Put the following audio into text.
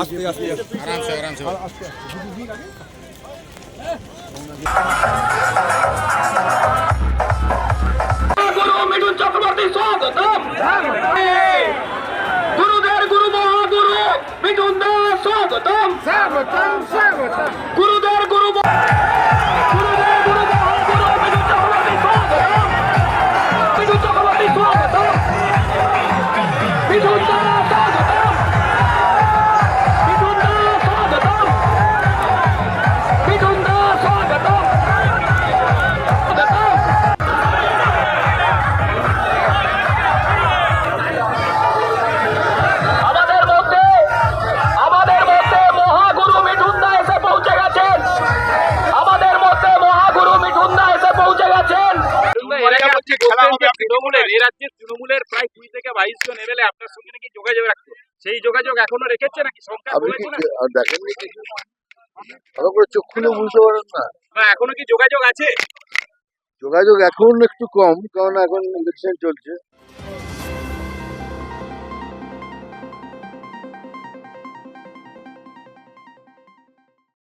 আস্তে আস্তে আরামসে আরামসে গুরু মিঠুন চক্রবর্তী স্বাগতম। গুরুদের গুরু মহাগুরু মিঠুন দাস স্বাগতম। গুরুদের গুরু গুরুদের গুরু মহাগুরু মিঠুন চক্রবর্তী স্বাগতম। মিঠুন চক্রবর্তী স্বাগতম। মিঠুন দাস তৃণমূলের এই রাজ্যের তৃণমূলের প্রায় কুড়ি থেকে বাইশ জন এমএলএ আপনার সঙ্গে নাকি যোগাযোগ রাখতো? সেই যোগাযোগ এখনও রেখেছে নাকি সংখ্যা দেখেননি ভালো করে চোখ খুলে বুঝতে পারেন না। না এখনও কি যোগাযোগ আছে? যোগাযোগ এখন একটু কম কারণ এখন ইলেকশন চলছে।